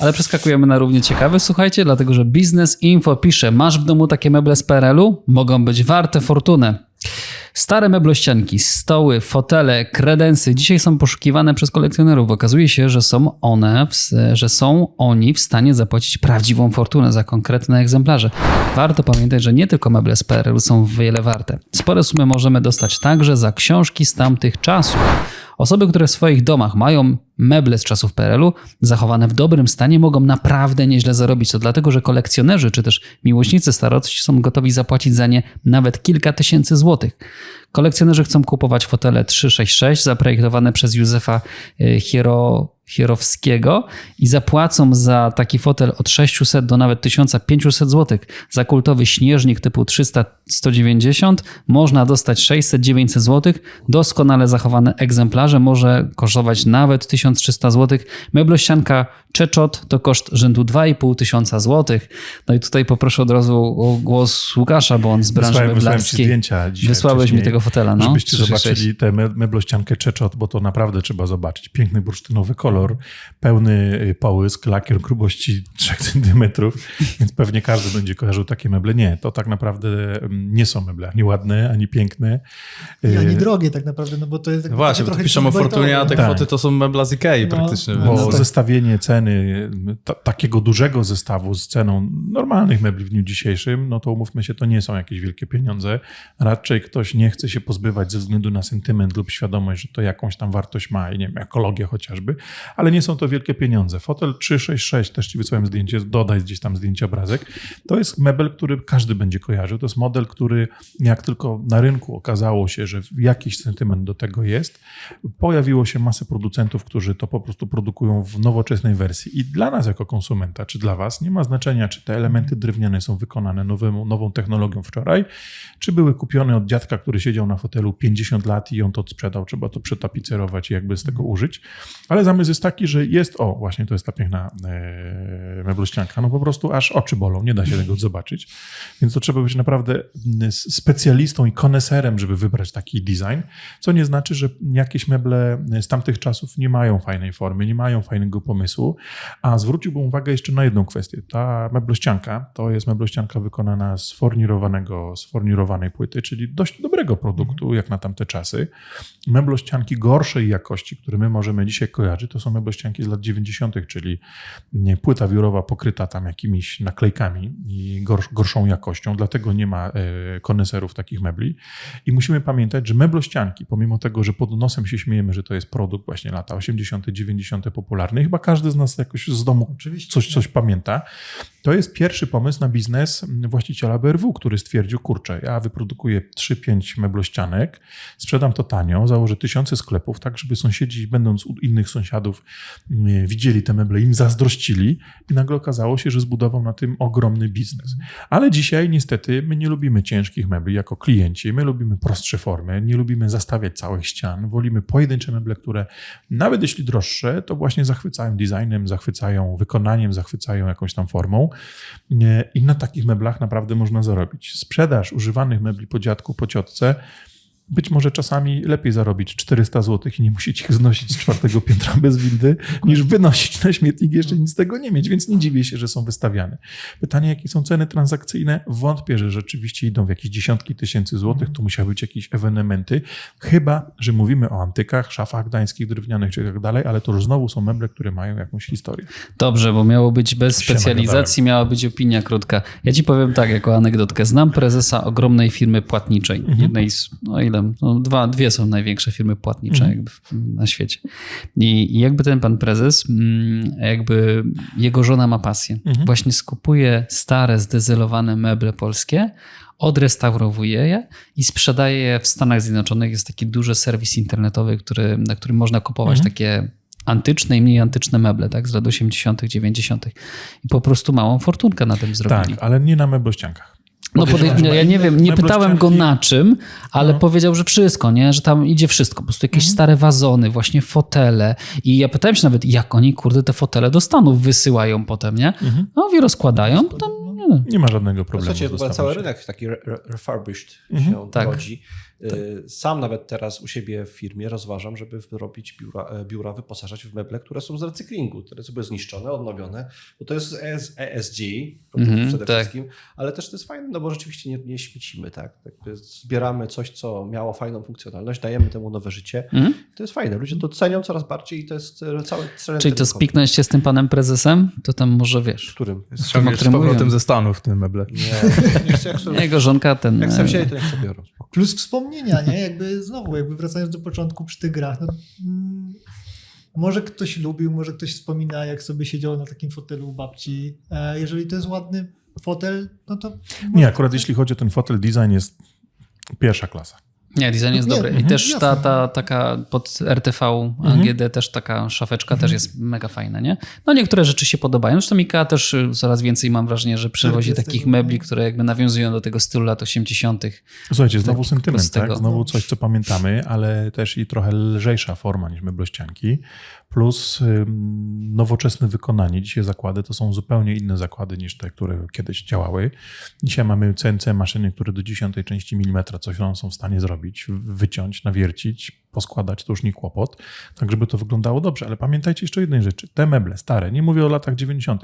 Ale przeskakujemy na równie ciekawe, słuchajcie, dlatego że Business Info pisze, masz w domu takie meble z PRL-u? Mogą być warte fortunę. Stare meblościanki, stoły, fotele, kredensy dzisiaj są poszukiwane przez kolekcjonerów. Okazuje się, że są one, że są oni w stanie zapłacić prawdziwą fortunę za konkretne egzemplarze. Warto pamiętać, że nie tylko meble z PRL są wiele warte. Spore sumy możemy dostać także za książki z tamtych czasów. Osoby, które w swoich domach mają meble z czasów PRL-u zachowane w dobrym stanie, mogą naprawdę nieźle zarobić. To dlatego, że kolekcjonerzy czy też miłośnicy starości są gotowi zapłacić za nie nawet kilka tysięcy złotych. Kolekcjonerzy chcą kupować fotele 366 zaprojektowane przez Józefa e, Hiero, Hierowskiego i zapłacą za taki fotel od 600 do nawet 1500 zł. Za kultowy śnieżnik typu 300-190 można dostać 600-900 zł. Doskonale zachowane egzemplarze może kosztować nawet 1300 zł. Meblościanka Czeczot to koszt rzędu 2,5 tysiąca złotych. No i tutaj poproszę od razu o głos Łukasza, bo on z branży Wysłałem, wysłałem meblarskiej. dzisiaj Wysłałeś mi tego fotela, no. Żebyście 366. zobaczyli tę me- meblościankę Czeczot, bo to naprawdę trzeba zobaczyć. Piękny bursztynowy kolor, pełny y, połysk, lakier grubości 3 cm, więc pewnie każdy będzie kojarzył takie meble. Nie, to tak naprawdę mm, nie są meble ani ładne, ani piękne. I ani Y, drogie tak naprawdę, no bo to jest tak Właśnie, bo piszą o fortunie, a te. Tak. kwoty to są mebla z Ikei No, praktycznie. no, Bo tak. zestawienie ceny ta, takiego dużego zestawu z ceną normalnych mebli w dniu dzisiejszym, no to umówmy się, to nie są jakieś wielkie pieniądze. Raczej ktoś nie chce się pozbywać ze względu na sentyment lub świadomość, że to jakąś tam wartość ma i nie wiem, ekologię chociażby, ale nie są to wielkie pieniądze. Fotel 366, też ci wysłałem zdjęcie, dodaj gdzieś tam zdjęcie, obrazek. To jest mebel, który każdy będzie kojarzył. To jest model, który jak tylko na rynku okazało się, że jakiś sentyment do tego jest, pojawiło się masę producentów, którzy to po prostu produkują w nowoczesnej wersji. I dla nas jako konsumenta, czy dla was, nie ma znaczenia, czy te elementy drewniane są wykonane nowym, nową technologią wczoraj, czy były kupione od dziadka, który siedział na fotelu 50 lat i on to sprzedał, trzeba to przetapicerować i jakby z tego użyć. Ale zamysł jest taki, że jest, o właśnie to jest ta piękna e, meblościanka, no po prostu aż oczy bolą, nie da się tego zobaczyć. Więc to trzeba być naprawdę mm, specjalistą i koneserem, żeby wybrać taki design, co nie znaczy, że jakieś meble z tamtych czasów nie mają fajnej formy, nie mają fajnego pomysłu, a zwróciłbym uwagę jeszcze na jedną kwestię. Ta meblościanka to jest meblościanka wykonana z fornirowanego, z fornirowanej płyty, czyli dość dobrego produktu, jak na tamte czasy. Meblościanki gorszej jakości, które my możemy dzisiaj kojarzyć, to są meblościanki z lat 90., czyli płyta wiórowa pokryta tam jakimiś naklejkami i gorsz, gorszą jakością, dlatego nie ma e, koneserów takich mebli. I musimy pamiętać, że meblościanki, pomimo tego, że pod nosem się śmiejemy, że to jest produkt właśnie lata 80., 90. popularny, chyba każdy z nas jakoś z domu Oczywiście. coś, coś pamięta. To jest pierwszy pomysł na biznes właściciela BRW, który stwierdził, kurczę, ja wyprodukuję 3-5 meblościanek, sprzedam to tanio, założę tysiące sklepów, tak żeby sąsiedzi, będąc u innych sąsiadów, mm, widzieli te meble, im zazdrościli i nagle okazało się, że zbudował na tym ogromny biznes. Ale dzisiaj niestety my nie lubimy ciężkich mebli jako klienci, my lubimy prostsze formy, nie lubimy zastawiać całych ścian, wolimy pojedyncze meble, które nawet jeśli droższe, to właśnie zachwycają designem, zachwycają wykonaniem, zachwycają jakąś tam formą. I na takich meblach naprawdę można zarobić. Sprzedaż używanych mebli po dziadku, po ciotce, być może czasami lepiej zarobić 400 zł i nie musieć ich znosić z czwartego piętra bez windy, niż wynosić na śmietnik i jeszcze nic z tego nie mieć, więc nie dziwię się, że są wystawiane. Pytanie, jakie są ceny transakcyjne? Wątpię, że rzeczywiście idą w jakieś dziesiątki tysięcy złotych, tu musiały być jakieś ewenementy, chyba, że mówimy o antykach, szafach gdańskich, drewnianych czy tak dalej, ale to już znowu są meble, które mają jakąś historię. Dobrze, bo miało być bez specjalizacji, miała być opinia krótka. Ja ci powiem tak, jako anegdotkę. Znam prezesa ogromnej firmy płatniczej. Jednej z, no ile, no dwa, dwie są największe firmy płatnicze jakby w, na świecie. I, I jakby ten pan prezes, mm, jakby jego żona ma pasję. Właśnie skupuje stare, zdezelowane meble polskie, odrestaurowuje je i sprzedaje je w Stanach Zjednoczonych. Jest taki duży serwis internetowy, który, na którym można kupować takie antyczne i mniej antyczne meble, tak, z lat 80., 90. I po prostu małą fortunkę na tym zrobili. Tak, ale nie na meblościankach. No podej- że ja nie wiem, nie pytałem go na czym, ale No. powiedział, że wszystko, nie? Że tam idzie wszystko. Po prostu jakieś stare wazony, właśnie fotele. I ja pytałem się nawet, jak oni, kurde, te fotele do Stanów wysyłają potem, nie? No mówi, rozkładają, potem nie wiem. Nie ma żadnego W problemu. zasadzie z chyba cały rynek taki re- re- refurbished Mhm. się Tak. rodzi. Y, Sam nawet teraz u siebie w firmie rozważam, żeby robić biura, e, biura wyposażać w meble, które są z recyklingu, które są zniszczone, odnowione, bo to jest ES, ESG Mhm, przede tak. wszystkim, ale też to jest fajne, no bo rzeczywiście nie, nie śmiecimy, tak? Jakby zbieramy coś, co miało fajną funkcjonalność, dajemy temu nowe życie. Mhm. To jest fajne, ludzie to cenią coraz bardziej i to jest e, cały cel Czyli to spiknąć się z tym panem prezesem, to tam może wiesz. Którym? Tym, o Ściągniesz z którym powrotem mówiłem. ze Stanów te meble. Nie, nie chcę, jak sobie, Jego żonka ten... jak e, sobie wzięli, to sobie biorą. Plus wspomnienia, nie? Jakby znowu, jakby wracając do początku przy tych grach, no, mm, może ktoś lubił, może ktoś wspomina, jak sobie siedział na takim fotelu u babci. E, jeżeli to jest ładny fotel, no to... Nie, akurat jeśli chodzi o ten fotel, design jest pierwsza klasa. Nie, design jest Nie, dobry. I mhm, też ta, jasne. ta taka pod RTV AGD też taka szafeczka też jest mega fajna, nie? No niektóre rzeczy się podobają. Zresztą Ikea też y, coraz więcej mam wrażenie, że przywozi z takich mebli, które jakby nawiązują do tego stylu lat 80. Słuchajcie, znowu Tak, sentyment, tak? Znowu coś, co pamiętamy, ale też i trochę lżejsza forma niż meblościanki, plus nowoczesne wykonanie. Dzisiaj zakłady to są zupełnie inne zakłady niż te, które kiedyś działały. Dzisiaj mamy CNC maszyny, które do dziesiątej części milimetra coś nam są w stanie zrobić, wyciąć, nawiercić, poskładać, to już nie kłopot, tak żeby to wyglądało dobrze. Ale pamiętajcie jeszcze jednej rzeczy. Te meble stare, nie mówię o latach 90.,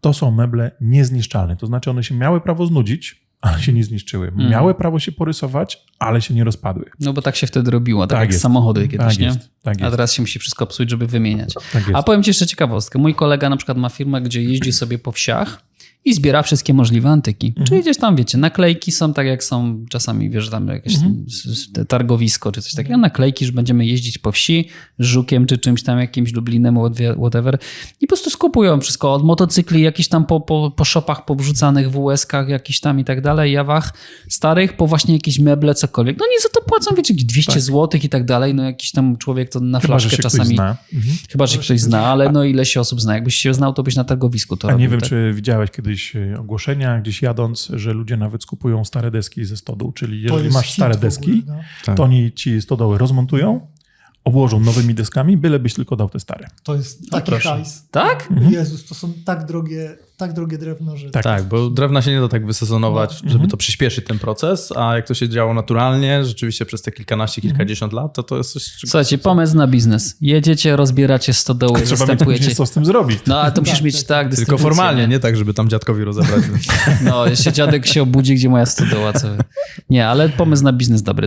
to są meble niezniszczalne. To znaczy one się miały prawo znudzić, ale się nie zniszczyły. Mhm. Miały prawo się porysować, ale się nie rozpadły. No bo tak się wtedy robiło, tak, Tak jak jest. samochody kiedyś, Tak nie? jest, tak A jest. teraz się musi wszystko psuć, żeby wymieniać. Tak. A powiem ci jeszcze ciekawostkę. Mój kolega na przykład ma firmę, gdzie jeździ sobie po wsiach i zbiera wszystkie możliwe antyki. Mhm. Czyli gdzieś tam, wiecie, naklejki są tak jak są czasami, wiesz, tam jakieś Mhm. targowisko czy coś takiego. Naklejki, że będziemy jeździć po wsi żukiem czy czymś tam, jakimś Lublinem, whatever-. I po prostu skupują wszystko od motocykli, jakichś tam po, po, po shopach powrzucanych w USK-ach, jakiś tam i tak dalej, jawach starych, po właśnie jakieś meble, cokolwiek. No nie za to płacą, wiecie, 200 zł i tak dalej. No jakiś tam człowiek to na Chyba, że flaszkę się ktoś czasami... zna. Mhm. Chyba, że ktoś zna, ale no ile się osób zna. Jakbyś się znał, to byś na targowisku to A robił. nie wiem, tak? czy widziałeś kiedyś e, ogłoszenia, gdzieś jadąc, że ludzie nawet skupują stare deski ze stodół. Czyli jeżeli masz stare w ogóle, deski, no. Tak. to oni ci stodoły rozmontują, obłożą nowymi deskami, bylebyś tylko dał te stare. To jest taki proszę. hajs. Tak? Jezus, to są tak drogie, tak drogie drewno, że... Tak. Tak, bo drewna się nie da tak wysezonować, No. żeby to przyspieszyć ten proces, a jak to się działo naturalnie, rzeczywiście przez te kilkanaście, kilkadziesiąt lat, to to jest coś... Słuchajcie, pomysł na biznes. Jedziecie, rozbieracie stodoły, Trzeba mieć co z tym zrobić. No, ale to musisz Tak, mieć tak. tak, Tylko dystrybucję, formalnie, nie tak, żeby tam dziadkowi rozebrać. No, jeszcze dziadek się obudzi, gdzie moja stodoła. Co... Nie, ale pomysł na biznes dobry.